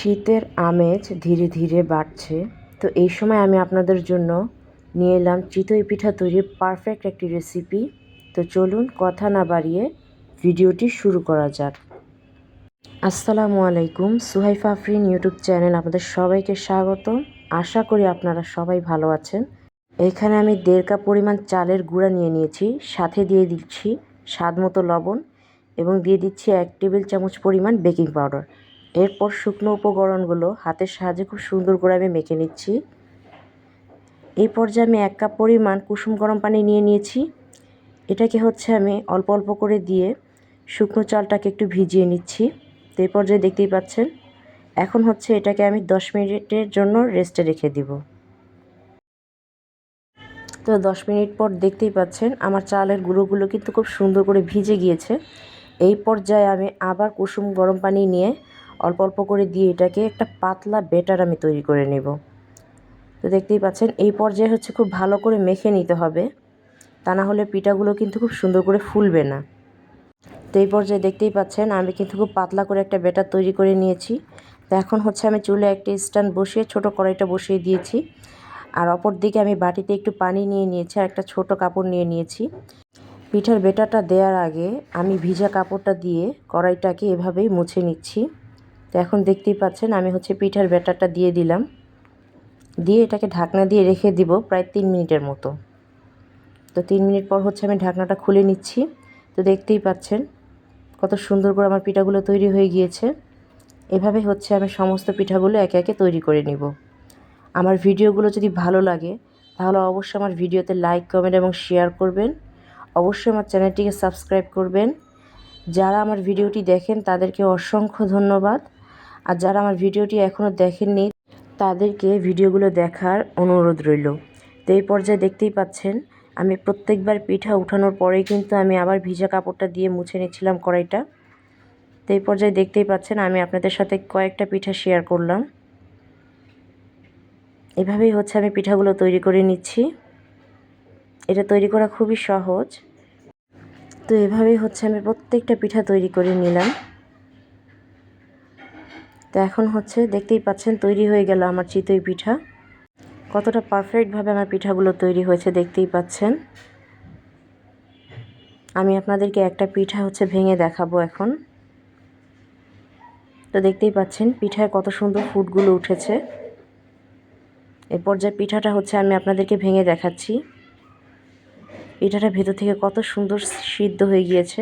শীতের আমেজ ধীরে ধীরে বাড়ছে। তো এই সময় আমি আপনাদের জন্য নিয়ে এলাম চিতই পিঠা তৈরির পারফেক্ট একটি রেসিপি তো চলুন কথা না বাড়িয়ে ভিডিওটি শুরু করা যাক। আসসালামু আলাইকুম, সুহাইফা আফরিন ইউটিউব চ্যানেল আপনাদের সবাইকে স্বাগত। আশা করি আপনারা সবাই ভালো আছেন। এখানে আমি দেড় কাপ পরিমাণ চালের গুঁড়া নিয়ে নিয়েছি, সাথে দিয়ে দিচ্ছি স্বাদ মতো লবণ এবং দিয়ে দিচ্ছি এক টেবিল চামচ পরিমাণ বেকিং পাউডার। এরপর শুকনো উপকরণগুলো হাতের সাহায্যে খুব সুন্দর করে আমি মেখে নিচ্ছি। এই পর্যায়ে আমি এক কাপ পরিমাণ কুসুম গরম পানি নিয়ে নিয়েছি। এটাকে হচ্ছে আমি অল্প অল্প করে দিয়ে শুকনো চালটাকে একটু ভিজিয়ে নিচ্ছি। তো এই পর্যায়ে দেখতেই পাচ্ছেন, এখন হচ্ছে এটাকে আমি দশ মিনিটের জন্য রেস্টে রেখে দিব। তো দশ মিনিট পর দেখতেই পাচ্ছেন, আমার চালের গুঁড়োগুলো কিন্তু খুব সুন্দর করে ভিজে গিয়েছে। এই পর্যায়ে আমি আবার কুসুম গরম পানি নিয়ে অল্প অল্প করে দিয়ে এটাকে একটা পাতলা বেটার আমি তৈরি করে নেব। তো দেখতেই পাচ্ছেন, এই পর্যায়ে হচ্ছে খুব ভালো করে মেখে নিতে হবে। তা না হলে পিঠাগুলো কিন্তু খুব সুন্দর করে ফুলবে না। তো এই পর্যায়ে দেখতেই পাচ্ছেন, আমি কিন্তু খুব পাতলা করে একটা বেটার তৈরি করে নিয়েছি। তো এখন হচ্ছে আমি চুলে একটা স্ট্যান্ড বসিয়ে, ছোট কড়াইটা বসিয়ে দিয়েছি। আর অপর দিকে আমি বাটিতে একটু পানি নিয়ে নিয়েছি আর একটা ছোট কাপড় নিয়ে নিয়েছি। পিঠার বেটাটা দেওয়ার আগে আমি ভিজা কাপড়টা দিয়ে কড়াইটাকে এভাবেই মুছে নিচ্ছি। তো এখন দেখতেই পাচ্ছেন, আমি হচ্ছে পিঠার ব্যাটারটা দিয়ে দিলাম। দিয়ে এটাকে ঢাকনা দিয়ে রেখে দিব প্রায় তিন মিনিটের মতো। তো তিন মিনিট পর হচ্ছে আমি ঢাকনাটা খুলে নিচ্ছি। তো দেখতেই পাচ্ছেন, কত সুন্দর করে আমার পিঠাগুলো তৈরি হয়ে গিয়েছে। এভাবে হচ্ছে আমি সমস্ত পিঠাগুলো একে একে তৈরি করে নিব। আমার ভিডিওগুলো যদি ভালো লাগে, তাহলে অবশ্যই আমার ভিডিওতে লাইক, কমেন্ট এবং শেয়ার করবেন। অবশ্যই আমার চ্যানেলটিকে সাবস্ক্রাইব করবেন। যারা আমার ভিডিওটি দেখেন, তাদেরকে অসংখ্য ধন্যবাদ। আর যারা আমার ভিডিওটি এখনও দেখেননি, তাদেরকে ভিডিওগুলো দেখার অনুরোধ রইল। তো এই পর্যায়ে দেখতেই পাচ্ছেন, আমি প্রত্যেকবার পিঠা উঠানোর পরেই কিন্তু আমি আবার ভিজা কাপড়টা দিয়ে মুছে নিচ্ছিলাম কড়াইটা। তো এই পর্যায়ে দেখতেই পাচ্ছেন, আমি আপনাদের সাথে কয়েকটা পিঠা শেয়ার করলাম। এভাবেই হচ্ছে আমি পিঠাগুলো তৈরি করে নিচ্ছি। এটা তৈরি করা খুবই সহজ। তো এভাবেই হচ্ছে আমি প্রত্যেকটা পিঠা তৈরি করে নিলাম। তো এখন হচ্ছে দেখতেই পাচ্ছেন তৈরি হয়ে গেল আমার চিতই পিঠা। কতটা পারফেক্টভাবে আমার পিঠাগুলো তৈরি হয়েছে দেখতেই পাচ্ছেন। আমি আপনাদেরকে একটা পিঠা হচ্ছে ভেঙে দেখাবো এখন। তো দেখতেই পাচ্ছেন পিঠায় কত সুন্দর ফুটগুলো উঠেছে। এর পর্যায়ে পিঠাটা হচ্ছে আমি আপনাদেরকে ভেঙে দেখাচ্ছি। পিঠাটা ভেতর থেকে কত সুন্দর সিদ্ধ হয়ে গিয়েছে।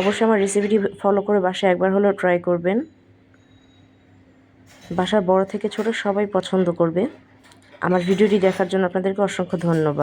অবশ্যই আমার রেসিপিটি ফলো করে বাসায় একবার হলেও ট্রাই করবেন। বাসার বড় থেকে ছোট সবাই পছন্দ করবে। আমার ভিডিওটি দেখার জন্য আপনাদেরকে অসংখ্য ধন্যবাদ।